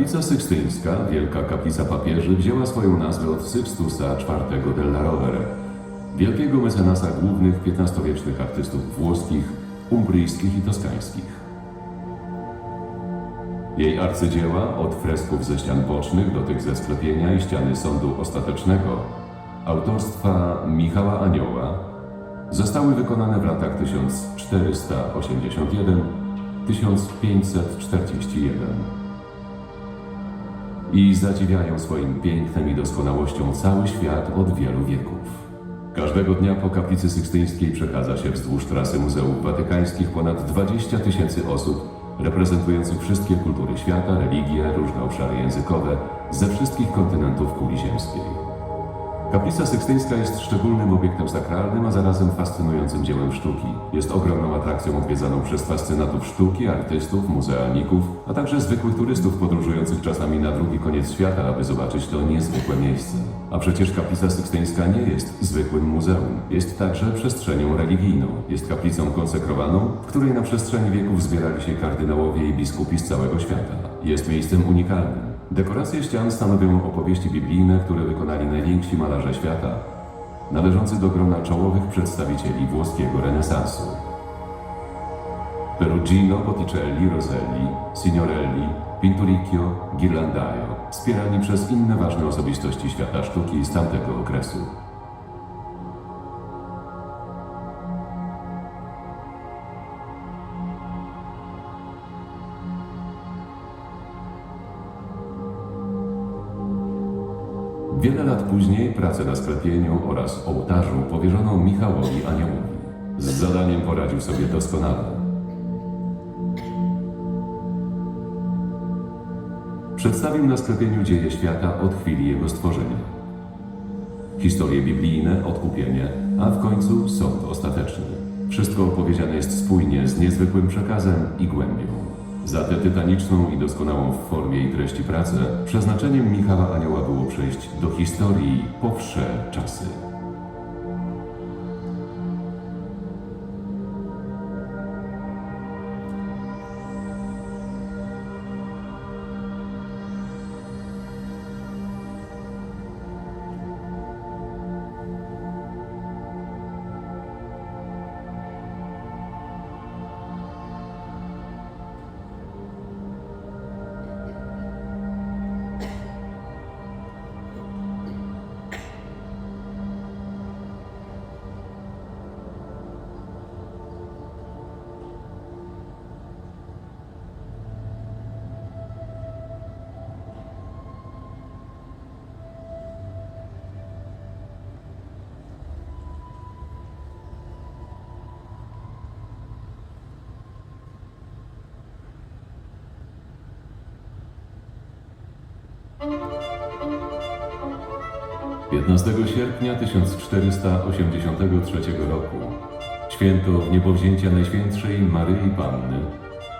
Kaplica Sykstyńska, wielka kaplica papieży, wzięła swoją nazwę od Sykstusa IV della Rovere, wielkiego mecenasa głównych XV-wiecznych artystów włoskich, umbryjskich i toskańskich. Jej arcydzieła, od fresków ze ścian bocznych do tych ze sklepienia i ściany sądu ostatecznego, autorstwa Michała Anioła, zostały wykonane w latach 1481-1541 i zadziwiają swoim pięknem i doskonałością cały świat od wielu wieków. Każdego dnia po kaplicy sykstyńskiej przechadza się wzdłuż trasy muzeów watykańskich ponad 20 tysięcy osób reprezentujących wszystkie kultury świata, religie, różne obszary językowe ze wszystkich kontynentów kuli ziemskiej. Kaplica Sykstyńska jest szczególnym obiektem sakralnym, a zarazem fascynującym dziełem sztuki. Jest ogromną atrakcją odwiedzaną przez fascynatów sztuki, artystów, muzealników, a także zwykłych turystów podróżujących czasami na drugi koniec świata, aby zobaczyć to niezwykłe miejsce. A przecież kaplica sykstyńska nie jest zwykłym muzeum. Jest także przestrzenią religijną. Jest kaplicą konsekrowaną, w której na przestrzeni wieków zbierali się kardynałowie i biskupi z całego świata. Jest miejscem unikalnym. Dekoracje ścian stanowią opowieści biblijne, które wykonali najwięksi malarze świata, należący do grona czołowych przedstawicieli włoskiego renesansu. Perugino, Botticelli, Roselli, Signorelli, Pinturicchio, Ghirlandaio, wspierani przez inne ważne osobistości świata sztuki z tamtego okresu. Wiele lat później pracę na sklepieniu oraz ołtarzu powierzono Michałowi Aniołowi. Z zadaniem poradził sobie doskonale. Przedstawił na sklepieniu dzieje świata od chwili jego stworzenia. Historie biblijne, odkupienie, a w końcu sąd ostateczny. Wszystko opowiedziane jest spójnie, z niezwykłym przekazem i głębią. Za tę tytaniczną i doskonałą w formie i treści pracę, przeznaczeniem Michała Anioła było przejść do historii po wsze czasy. Piętnastego sierpnia 1483 roku, święto wniebowzięcia Najświętszej Maryi Panny,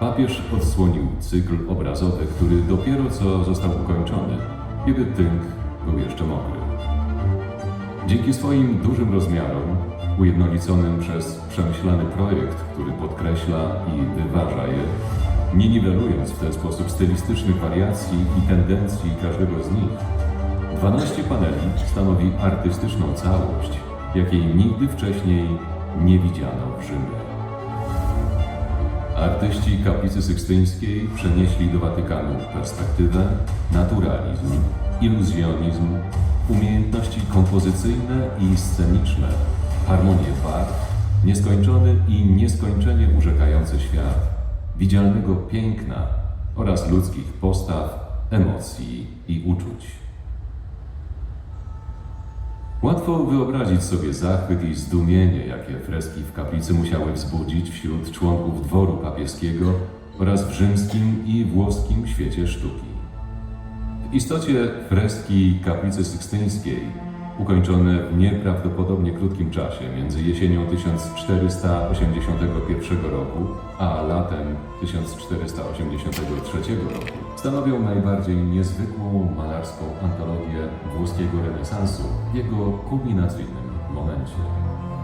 papież odsłonił cykl obrazowy, który dopiero co został ukończony, kiedy tynk był jeszcze mokry. Dzięki swoim dużym rozmiarom, ujednoliconym przez przemyślany projekt, który podkreśla i wyważa je, nie niwelując w ten sposób stylistycznych wariacji i tendencji każdego z nich, 12 paneli stanowi artystyczną całość, jakiej nigdy wcześniej nie widziano w Rzymie. Artyści kaplicy sykstyńskiej przenieśli do Watykanu perspektywę, naturalizm, iluzjonizm, umiejętności kompozycyjne i sceniczne, harmonię barw, nieskończony i nieskończenie urzekający świat, widzialnego piękna oraz ludzkich postaw, emocji i uczuć. Łatwo wyobrazić sobie zachwyt i zdumienie, jakie freski w kaplicy musiały wzbudzić wśród członków dworu papieskiego oraz w rzymskim i włoskim świecie sztuki. W istocie freski kaplicy sykstyńskiej, ukończone w nieprawdopodobnie krótkim czasie między jesienią 1481 roku a latem 1483 roku, stanowią najbardziej niezwykłą malarską antologię włoskiego renesansu w jego kulminacyjnym momencie.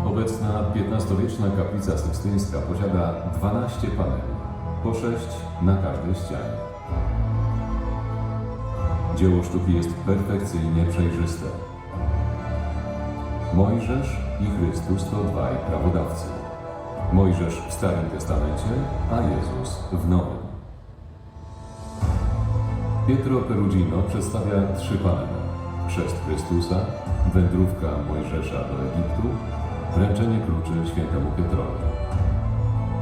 Obecna XV-wieczna kaplica sykstyńska posiada 12 paneli, po 6 na każdej ścianie. Dzieło sztuki jest perfekcyjnie przejrzyste. Mojżesz i Chrystus to dwaj prawodawcy. Mojżesz w Starym Testamencie, a Jezus w Nowym. Pietro Perugino przedstawia trzy panele. Chrzest Chrystusa, wędrówka Mojżesza do Egiptu, wręczenie kluczy świętemu Piotrowi.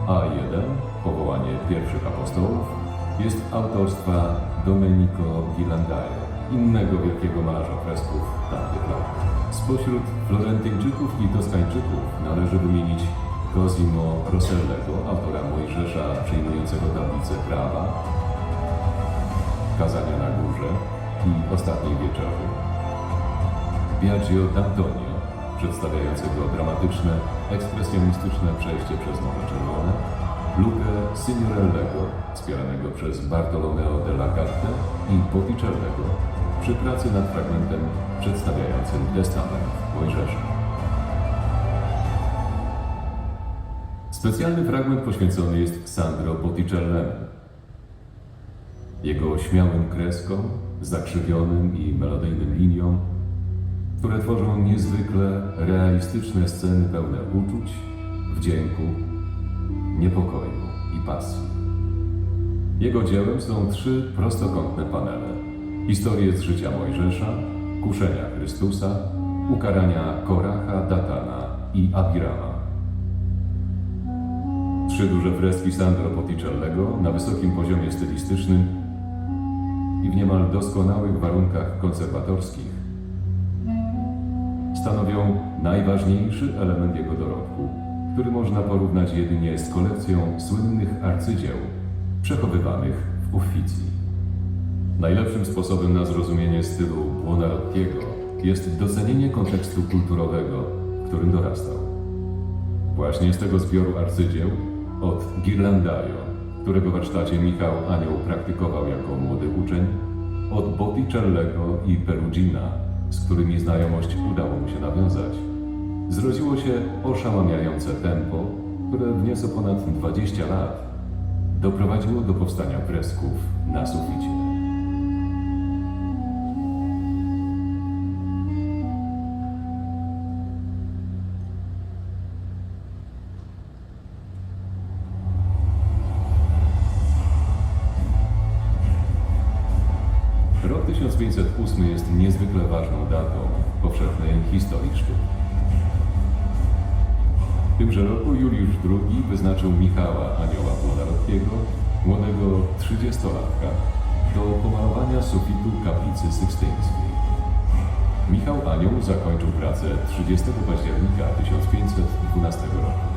A1, powołanie pierwszych apostołów, jest autorstwa Domenico Ghirlandaio, innego wielkiego malarza fresków tamtych lat. Spośród Florentyńczyków i Toskańczyków należy wymienić Cosimo Rossellego, autora Mojżesza przyjmującego tablicę prawa, Kazania na górze i Ostatniej Wieczerzy. Biagio d'Antonio, przedstawiającego dramatyczne, ekspresjonistyczne przejście przez Morze Czerwone, Lukę Signorellego, wspieranego przez Bartolomeo della Gatte i Botticellego przy pracy nad fragmentem przedstawiającym testament Mojżesza. Specjalny fragment poświęcony jest Sandro Botticellemu, jego śmiałym kreskom, zakrzywionym i melodyjnym liniom, które tworzą niezwykle realistyczne sceny pełne uczuć, wdzięku, niepokoju i pasji. Jego dziełem są trzy prostokątne panele. Historie z życia Mojżesza, kuszenia Chrystusa, ukarania Koracha, Datana i Abirama. Trzy duże freski Sandro Botticellego na wysokim poziomie stylistycznym i w niemal doskonałych warunkach konserwatorskich stanowią najważniejszy element jego dorobku, który można porównać jedynie z kolekcją słynnych arcydzieł przechowywanych w Uffizi. Najlepszym sposobem na zrozumienie stylu Buonarrotiego jest docenienie kontekstu kulturowego, w którym dorastał. Właśnie z tego zbioru arcydzieł od Ghirlandaio, którego warsztacie Michał Anioł praktykował jako młody uczeń, od Botticellego i Perugina, z którymi znajomość udało mu się nawiązać, zrodziło się oszałamiające tempo, które w nieco ponad 20 lat doprowadziło do powstania fresków na suficie. II wyznaczył Michała Anioła Buonarrotiego, młodego trzydziestolatka, do pomalowania sufitu kaplicy sykstyńskiej. Michał Anioł zakończył pracę 30 października 1512 roku.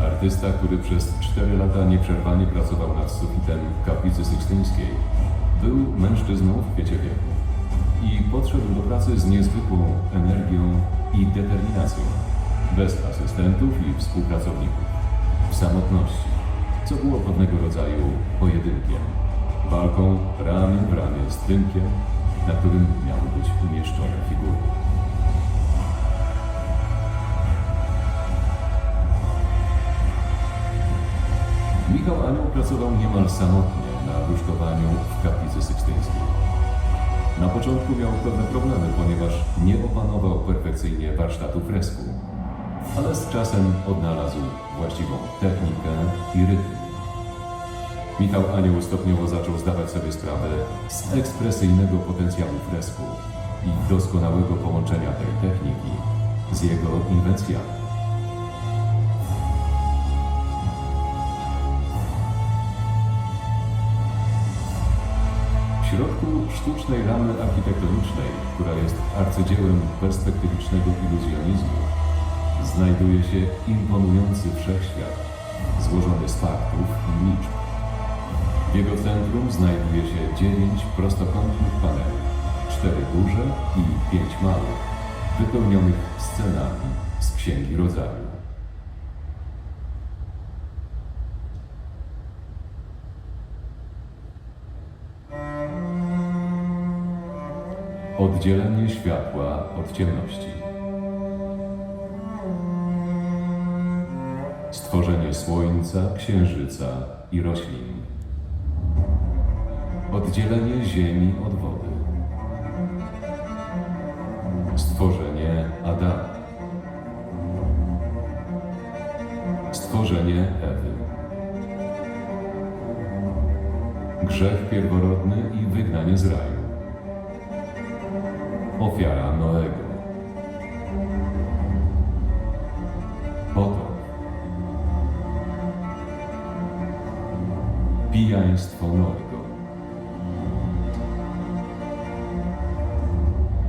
Artysta, który przez 4 lata nieprzerwanie pracował nad sufitem kaplicy sykstyńskiej, był mężczyzną w kwiecie wieku i podszedł do pracy z niezwykłą energią i determinacją, bez asystentów i współpracowników, w samotności, co było pewnego rodzaju pojedynkiem, walką ramię w ramię z tynkiem, na którym miały być umieszczone figury. Michał Anioł pracował niemal samotnie na rusztowaniu w kaplicy sykstyńskiej. Na początku miał pewne problemy, ponieważ nie opanował perfekcyjnie warsztatu fresku, ale z czasem odnalazł właściwą technikę i rytm. Michał Anioł stopniowo zaczął zdawać sobie sprawę z ekspresyjnego potencjału fresku i doskonałego połączenia tej techniki z jego inwencjami. W środku sztucznej ramy architektonicznej, która jest arcydziełem perspektywicznego iluzjonizmu, znajduje się imponujący wszechświat, złożony z faktów i liczb. W jego centrum znajduje się dziewięć prostokątnych paneli, cztery duże i pięć małych, wypełnionych scenami z Księgi Rodzaju. Oddzielenie światła od ciemności. Stworzenie słońca, księżyca i roślin. oddzielenie ziemi od wody, stworzenie Adama, stworzenie Ewy, grzech pierworodny i wygnanie z raju, ofiara Noego, pijaństwo Noego.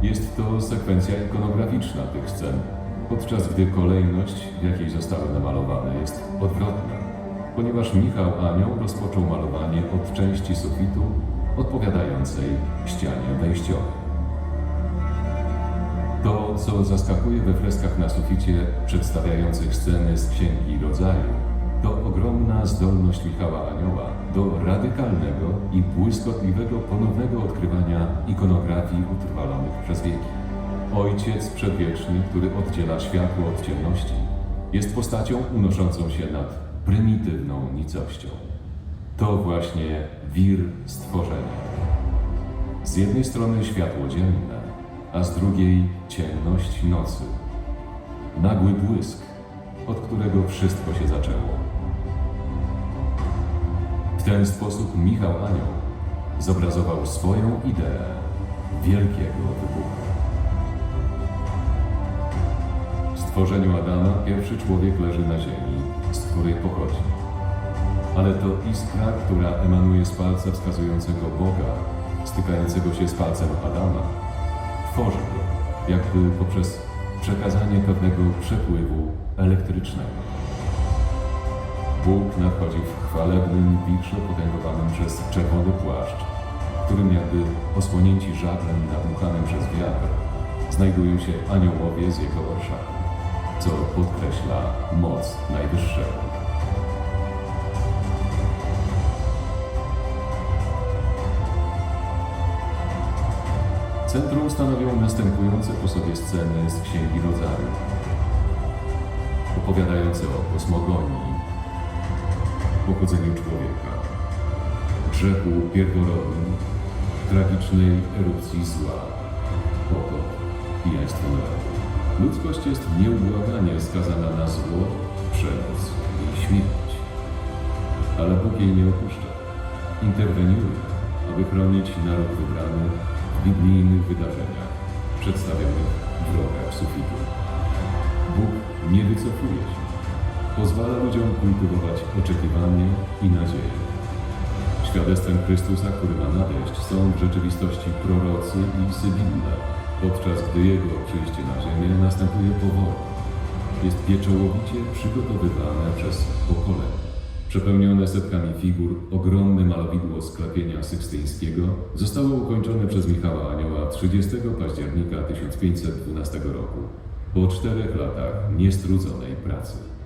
Jest to sekwencja ikonograficzna tych scen, podczas gdy kolejność, w jakiej zostały namalowane, jest odwrotna, ponieważ Michał Anioł rozpoczął malowanie od części sufitu odpowiadającej ścianie wejściowej. To, co zaskakuje we freskach na suficie przedstawiających sceny z Księgi Rodzaju, to ogromna zdolność Michała Anioła do radykalnego i błyskotliwego ponownego odkrywania ikonografii utrwalonych przez wieki. Ojciec Przedwieczny, który oddziela światło od ciemności, jest postacią unoszącą się nad prymitywną nicością. To właśnie wir stworzenia. Z jednej strony światło dzienne, a z drugiej ciemność nocy. Nagły błysk, od którego wszystko się zaczęło. Ten sposób Michał Anioł zobrazował swoją ideę wielkiego wybuchu. W stworzeniu Adama pierwszy człowiek leży na ziemi, z której pochodzi. Ale to iskra, która emanuje z palca wskazującego Boga, stykającego się z palcem Adama, tworzy go, jakby poprzez przekazanie pewnego przepływu elektrycznego. Bóg nadchodzi w chwalebnym wichrze potęgowanym przez czerwony płaszcz, którym jakby osłonięci żaglem nadmuchanym przez wiatr znajdują się aniołowie z jego orszaku, co podkreśla moc Najwyższego. Centrum stanowią następujące po sobie sceny z Księgi Rodzaju, opowiadające o kosmogonii, pochodzeniu człowieka, grzechu pierworodnym, tragicznej erupcji zła, potop, pijaństwo narodu. Ludzkość jest nieubłaganie skazana na zło, przemoc i śmierć. Ale Bóg jej nie opuszcza. Interweniuje, aby chronić naród wybrany w biblijnych wydarzeniach przedstawionych w rogach sufitu. Bóg nie wycofuje się. Pozwala ludziom kultywować oczekiwanie i nadzieję. Świadectwem Chrystusa, który ma nadejść, są w rzeczywistości prorocy i sybille, podczas gdy Jego przyjście na ziemię następuje powoli. Jest pieczołowicie przygotowywane przez pokolenia. Przepełnione setkami figur, ogromne malowidło sklepienia sykstyńskiego zostało ukończone przez Michała Anioła 30 października 1512 roku, po czterech latach niestrudzonej pracy.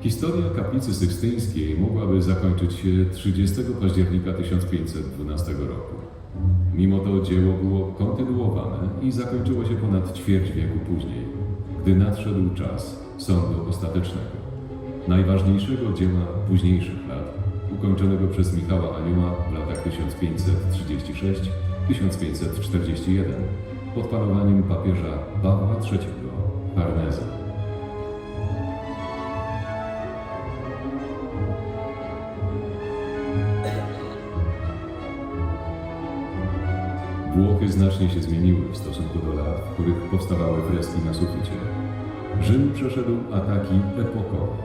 Historia kaplicy sykstyńskiej mogłaby zakończyć się 30 października 1512 roku. Mimo to dzieło było kontynuowane i zakończyło się ponad ćwierć wieku później, gdy nadszedł czas sądu ostatecznego, najważniejszego dzieła późniejszych lat, ukończonego przez Michała Anioła w latach 1536-1541 pod panowaniem papieża Pawła III Farneza. Znacznie się zmieniły w stosunku do lat, w których powstawały freski na suficie. Rzym przeszedł ataki epokowe.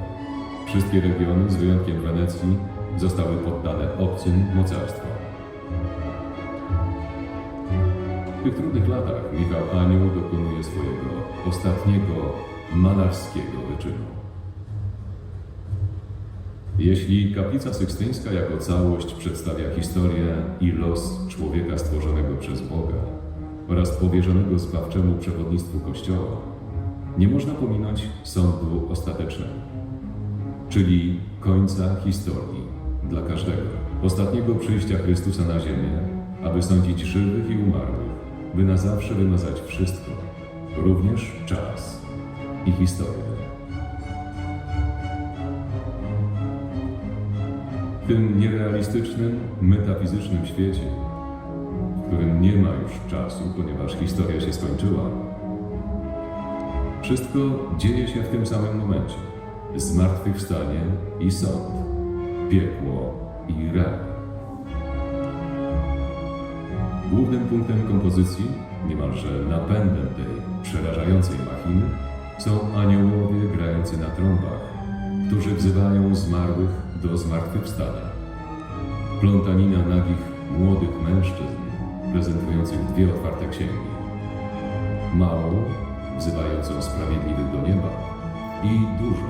Wszystkie regiony, z wyjątkiem Wenecji, zostały poddane obcym mocarstwom. W tych trudnych latach Michał Anioł dokonuje swojego ostatniego malarskiego wyczynu. Jeśli kaplica sykstyńska jako całość przedstawia historię i los człowieka stworzonego przez Boga oraz powierzonego zbawczemu przewodnictwu Kościoła, nie można pominąć sądu ostatecznego, czyli końca historii dla każdego, ostatniego przyjścia Chrystusa na ziemię, aby sądzić żywych i umarłych, by na zawsze wymazać wszystko, również czas i historię. W tym nierealistycznym, metafizycznym świecie, w którym nie ma już czasu, ponieważ historia się skończyła, wszystko dzieje się w tym samym momencie. Zmartwychwstanie i sąd, piekło i raj. Głównym punktem kompozycji, niemalże napędem tej przerażającej machiny, są aniołowie grający na trąbach, którzy wzywają zmarłych do zmartwychwstania. Plątanina nagich młodych mężczyzn, prezentujących dwie otwarte księgi. Małą, wzywającą sprawiedliwych do nieba i dużą,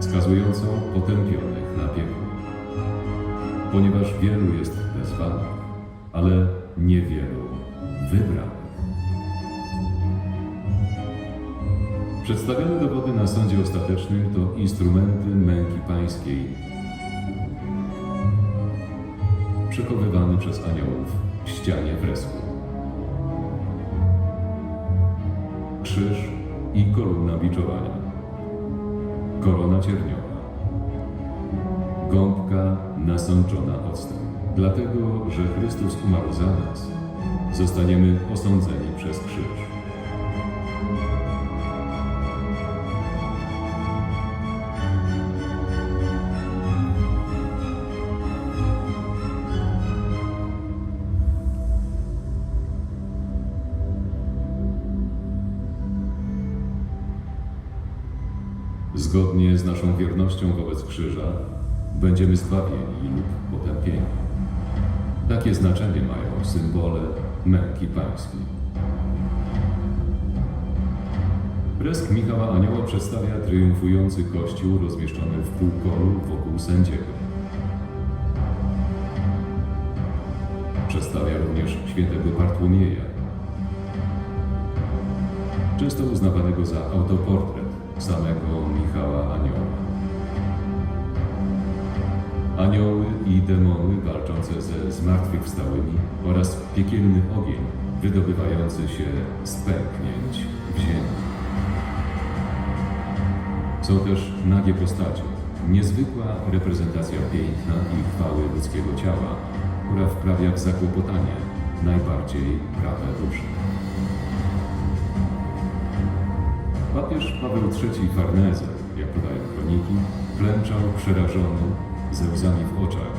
skazującą potępionych na piekło. Ponieważ wielu jest wezwanych, ale niewielu wybranych. Przedstawione dowody na sądzie ostatecznym to instrumenty męki pańskiej, przechowywane przez aniołów w ścianie fresku. Krzyż i kolumna biczowania, korona cierniowa, gąbka nasączona octem. Dlatego, że Chrystus umarł za nas, zostaniemy osądzeni przez krzyż. Zgodnie z naszą wiernością wobec krzyża będziemy zbawieni lub potępieni. Takie znaczenie mają symbole męki pańskiej. Fresk Michała Anioła przedstawia triumfujący kościół rozmieszczony w półkolu wokół sędziego. Przedstawia również świętego Bartłomieja, często uznawanego za autoportret samego Michała Anioła. Anioły i demony walczące ze zmartwychwstałymi oraz piekielny ogień wydobywający się z pęknięć w ziemi. Są też nagie postacie, niezwykła reprezentacja piękna i chwały ludzkiego ciała, która wprawia w zakłopotanie najbardziej prawe duszy. Papież Paweł III Farneze, jak podają kroniki, klęczał przerażony, ze łzami w oczach,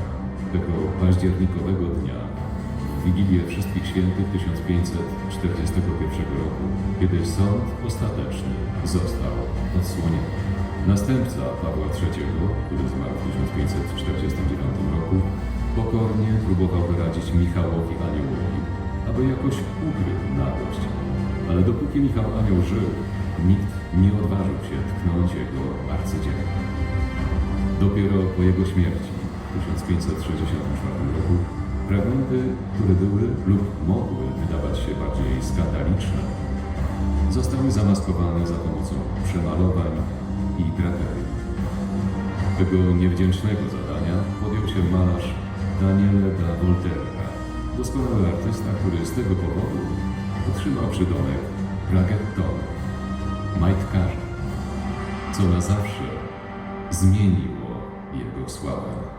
tego październikowego dnia, w Wigilię Wszystkich Świętych 1541 roku, kiedy sąd ostateczny został odsłonięty. Następca Pawła III, który zmarł w 1549 roku, pokornie próbował wyrazić Michałowi Aniołowi, aby jakoś ukrył nagość. Ale dopóki Michał Anioł żył, nikt nie odważył się tknąć jego arcydzieła. Dopiero po jego śmierci w 1564 roku fragmenty, które były lub mogły wydawać się bardziej skandaliczne, zostały zamaskowane za pomocą przemalowań i draperii. Tego niewdzięcznego zadania podjął się malarz Daniele da Volterra, doskonały artysta, który z tego powodu otrzymał przydomek Bragettone, majtkarza, co na zawsze zmieniło jego sławę.